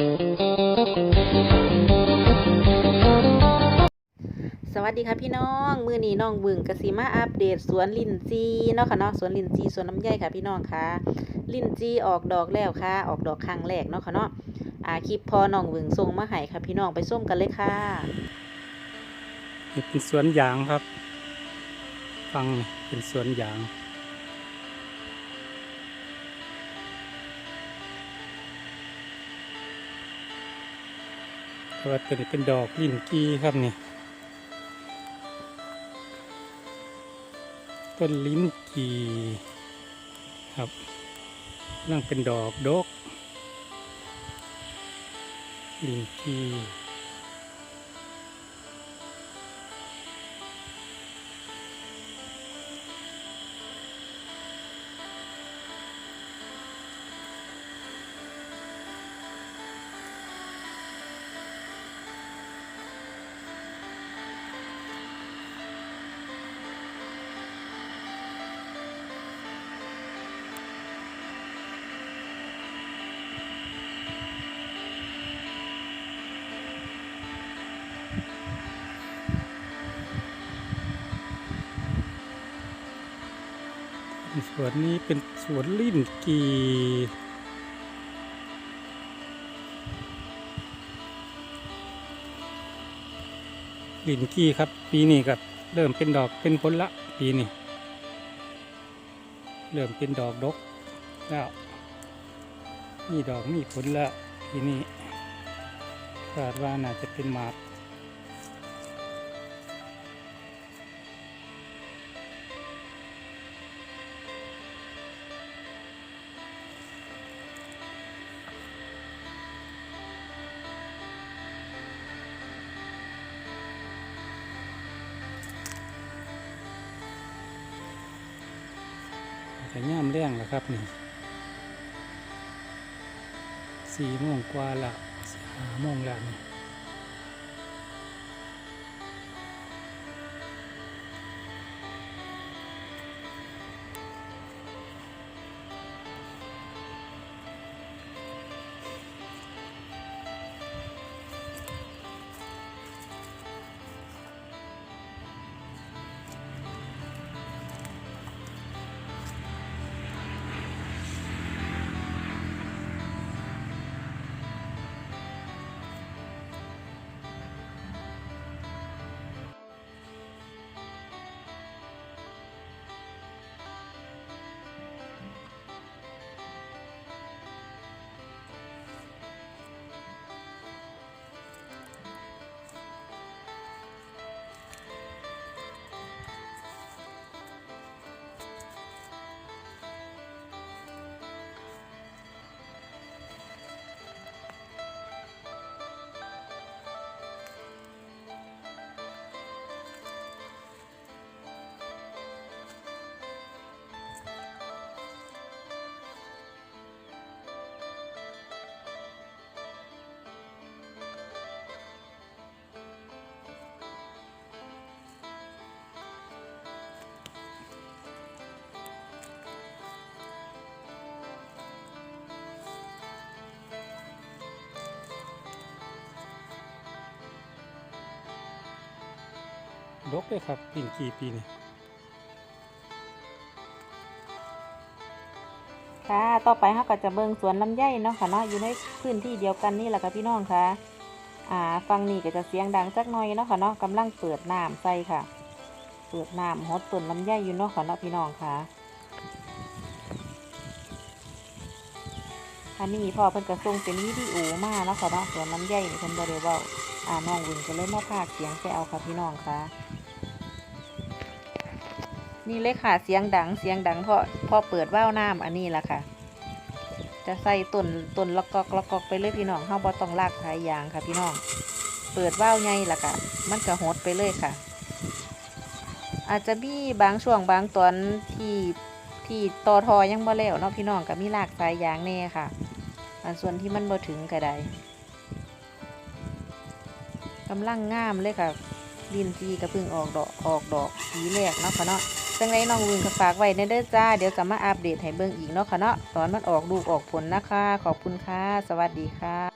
สวัสดีค่ะพี่น้อง มือนี้น้องบึงกสิมาอัปเดตสวนลินจีเนาะค่ะเนาะสวนลินจีสวนน้ำใยค่ะพี่น้องค่ะ ลินจีออกดอกแล้วค่ะ ออกดอกครั้งแรกเนาะค่ะเนาะอาคลิปพอน้องบึงส่งมาให้ค่ะพี่น้องไปส้มกันเลยค่ะเป็นสวนยางครับ ฟังเป็นสวนยาง ต่ว่าตัวนี้เป็นดอกลิ้นกี้ครับนี่ต้นลิ้นกีครับนั่งเป็นดอกดก ลิ้นกี วนนี้เป็นสวนลิ้นกีลิ้นกีครับ ปีนี้ก็เริ่มเป็นดอกเป็นผลละ ปีนี้เริ่มเป็นดอกดกแล้วมีดอกมีผลละปีนี้คาดว่าน่าจะเป็นหมาก แต่ย่ามแรงแล้วครับนี่สี่โมงกว่าละสี่ห้าโมงแล้วนี่ ดกเลยครับปิ่นกีปีนี้ค่ะ ต่อไปเราก็จะเบิงสวนลำไยเนาะค่ะเนาะอยู่ในพื้นที่เดียวกันนี่แหละค่ะพี่น้องค่ะ อ่าฟังนี่ก็จะเสียงดังจักหน่อยเนาะค่ะเนาะกำลังเปิดน้ำใส่ค่ะ เปิดน้ำฮดต้นลำไยอยู่เนาะค่ะเนาะพี่น้องค่ะ อันนี้พ่อเพิ่นก็ส่งเป็นวิดีโอมาเนาะค่ะเนาะสวนลำไยนี่เพิ่นบ่ได้เว้าอ่าน้องวินก็เลยมาพากเสียงไปเอาค่ะพี่น้องค่ะ นี่เลยค่ะเสียงดังเสียงดังเพราะพอเปิดว่าวน้ำอันนี้แหละค่ะ จะใส่ต้นต้นละกอกละกอกไปเลยพี่น้องเฮาบ่ต้องลากสายยางค่ะพี่น้อง เปิดว่าวไงล่ะค่ะ มันก็หดไปเลยค่ะ อาจจะมีบางช่วงบางตอนที่ที่ตอทอยังบ่แล้วเนาะพี่น้องก็มีลากสายยางแน่ค่ะ อันส่วนที่มันบ่ถึงก็ได้กำลังงามเลยค่ะลินจีก็เพิ่งออกดอกออกดอกสีแรกเนาะค่ะเนาะ จังไรน้องวินก็ฝากไว้ในเด้อจ้า เดี๋ยวจะมาอัปเดตให้เบิ่งอีกเนาะค่ะเนาะตอนมันออกลูกออกผลนะคะ ขอบคุณค่ะ สวัสดีค่ะ